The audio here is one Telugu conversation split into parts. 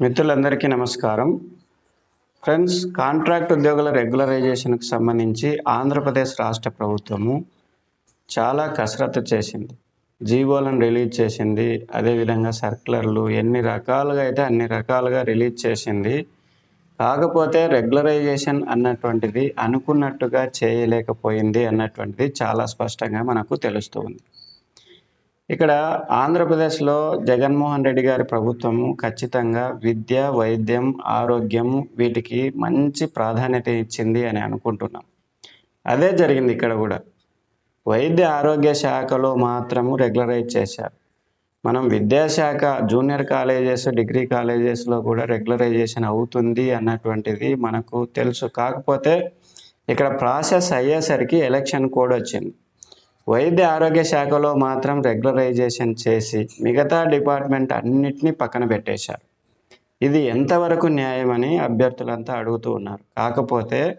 మిత్రులందరికీ నమస్కారం. ఫ్రెండ్స్ కాంట్రాక్ట్ ఉద్యోగుల రెగ్యులరైజేషన్కి సంబంధించి ఆంధ్రప్రదేశ్ రాష్ట్ర ప్రభుత్వము చాలా కసరత్తు చేసింది. జీవోలను రిలీజ్ చేసింది అదేవిధంగా సర్క్యులర్లు ఎన్ని రకాలుగా అయితే అన్ని రకాలుగా రిలీజ్ చేసింది. కాకపోతే రెగ్యులరైజేషన్ అన్నటువంటిది అనుకున్నట్టుగా చేయలేకపోయింది అన్నటువంటిది చాలా స్పష్టంగా మనకు తెలుస్తుంది ఇక్కడ ఆంధ్రప్రదేశ్లో జగన్మోహన్ రెడ్డి గారి ప్రభుత్వము ఖచ్చితంగా విద్య వైద్యం ఆరోగ్యం వీటికి మంచి ప్రాధాన్యత ఇచ్చింది అని అనుకుంటున్నాం. అదే జరిగింది ఇక్కడ కూడా. వైద్య ఆరోగ్య శాఖలో మాత్రము రెగ్యులరైజ్ చేశారు. మనం విద్యాశాఖ జూనియర్ కాలేజెస్ డిగ్రీ కాలేజెస్లో కూడా రెగ్యులరైజేషన్ అవుతుంది అన్నటువంటిది మనకు తెలుసు. కాకపోతే ఇక్కడ ప్రాసెస్ అయ్యేసరికి ఎలక్షన్ కోడ్ వచ్చింది. వైద్య ఆరోగ్య శాఖలో మాత్రం రెగ్యులరైజేషన్ చేసి మిగతా డిపార్ట్మెంట్ అన్నిటినీ పక్కన పెట్టేశారు. ఇది ఎంతవరకు న్యాయమని అభ్యర్థులంతా అడుగుతూ ఉన్నారు. కాకపోతే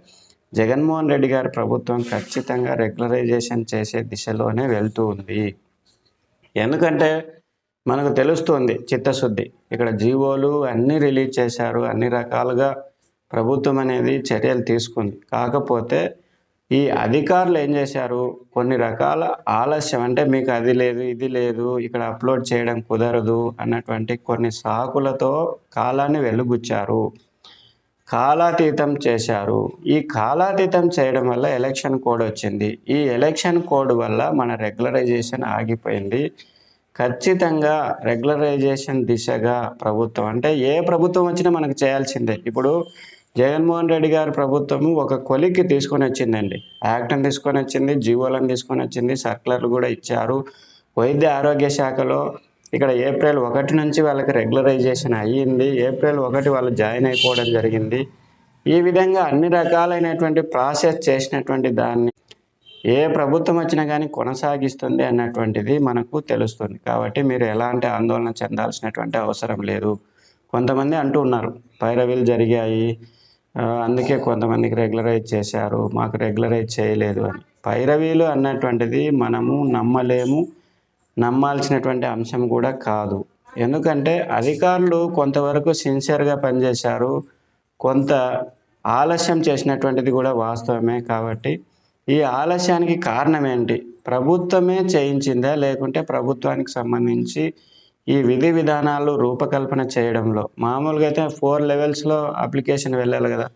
జగన్మోహన్ రెడ్డి గారి ప్రభుత్వం ఖచ్చితంగా రెగ్యులరైజేషన్ చేసే దిశలోనే వెళ్తూ ఉంది. ఎందుకంటే మనకు తెలుస్తుంది చిత్తశుద్ధి. ఇక్కడ జీవోలు అన్నీ రిలీజ్ చేశారు. అన్ని రకాలుగా ప్రభుత్వం అనేది చర్యలు తీసుకుంది. కాకపోతే ఈ అధికారులు ఏం చేశారు? కొన్ని రకాల ఆలస్యం అంటే మీకు అది లేదు ఇది లేదు ఇక్కడ అప్లోడ్ చేయడం కుదరదు అన్నటువంటి కొన్ని సాకులతో కాలాన్ని వెలుగుచ్చారు. కాలాతీతం చేశారు. ఈ కాలాతీతం చేయడం వల్ల ఎలక్షన్ కోడ్ వచ్చింది. ఈ ఎలక్షన్ కోడ్ వల్ల మన రెగ్యులరైజేషన్ ఆగిపోయింది. ఖచ్చితంగా రెగ్యులరైజేషన్ దిశగా ప్రభుత్వం అంటే ఏ ప్రభుత్వం వచ్చినా మనకు చేయాల్సిందే. ఇప్పుడు జగన్మోహన్ రెడ్డి గారి ప్రభుత్వము ఒక కొలిక్కి తీసుకొని వచ్చిందండి. యాక్ట్ని తీసుకొని వచ్చింది జీవోలను తీసుకొని వచ్చింది సర్కులర్లు కూడా ఇచ్చారు. వైద్య ఆరోగ్య శాఖలో ఇక్కడ ఏప్రిల్ ఒకటి నుంచి వాళ్ళకి రెగ్యులరైజేషన్ అయ్యింది. ఏప్రిల్ ఒకటి వాళ్ళు జాయిన్ అయిపోవడం జరిగింది. ఈ విధంగా అన్ని రకాలైనటువంటి ప్రాసెస్ చేసినటువంటి దాన్ని ఏ ప్రభుత్వం వచ్చినా కానీ కొనసాగిస్తుంది అన్నటువంటిది మనకు తెలుస్తుంది. కాబట్టి మీరు ఎలాంటి ఆందోళన చెందాల్సినటువంటి అవసరం లేదు. కొంతమంది అంటూ ఉన్నారు పైరవీలు జరిగాయి అందుకే కొంతమందికి రెగ్యులరైజ్ చేశారు. మాకు రెగ్యులరైజ్ చేయలేదు అని. పైరవీలు అన్నటువంటిది మనము నమ్మలేము. నమ్మాల్సినటువంటి అంశం కూడా కాదు. ఎందుకంటే అధికారులు కొంతవరకు సిన్సియర్గా పనిచేశారు. కొంత ఆలస్యం చేసినటువంటిది కూడా వాస్తవమే కాబట్టి ఈ ఆలస్యానికి కారణం ఏంటి? ప్రభుత్వమే చేయించిందా? లేకుంటే ప్రభుత్వానికి సంబంధించి ఈ విధి విధానాలు రూపకల్పన చేయడంలో మామూలుగా అయితే ఫోర్ లెవెల్స్లో అప్లికేషన్ వెళ్ళాలి కదా.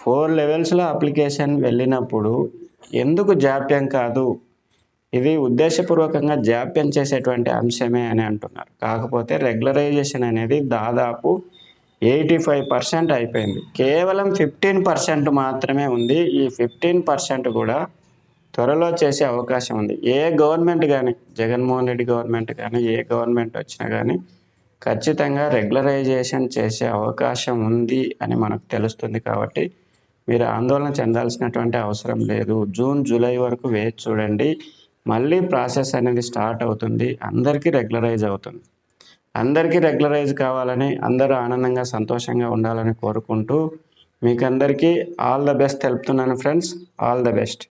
ఫోర్ లెవెల్స్లో అప్లికేషన్ వెళ్ళినప్పుడు ఎందుకు జాప్యం కాదు? ఇది ఉద్దేశపూర్వకంగా జాప్యం చేసేటువంటి అంశమే అని అంటున్నారు. కాకపోతే రెగ్యులరైజేషన్ అనేది దాదాపు ఎయిటీ ఫైవ్ పర్సెంట్ అయిపోయింది. కేవలం ఫిఫ్టీన్ పర్సెంట్ మాత్రమే ఉంది. ఈ ఫిఫ్టీన్ పర్సెంట్ కూడా త్వరలో చేసే అవకాశం ఉంది. ఏ గవర్నమెంట్ కానీ జగన్మోహన్ రెడ్డి గవర్నమెంట్ కానీ ఏ గవర్నమెంట్ వచ్చినా కానీ ఖచ్చితంగా రెగ్యులరైజేషన్ చేసే అవకాశం ఉంది అని మనకు తెలుస్తుంది కాబట్టి మీరు ఆందోళన చెందాల్సినటువంటి అవసరం లేదు. జూన్ జూలై వరకు వేచి చూడండి. మళ్ళీ ప్రాసెస్ అనేది స్టార్ట్ అవుతుంది. అందరికీ రెగ్యులరైజ్ అవుతుంది. అందరికీ రెగ్యులరైజ్ కావాలని అందరూ ఆనందంగా సంతోషంగా ఉండాలని కోరుకుంటూ మీకు అందరికీ ఆల్ ద బెస్ట్ తెలుపుతున్నాను ఫ్రెండ్స్. All the best.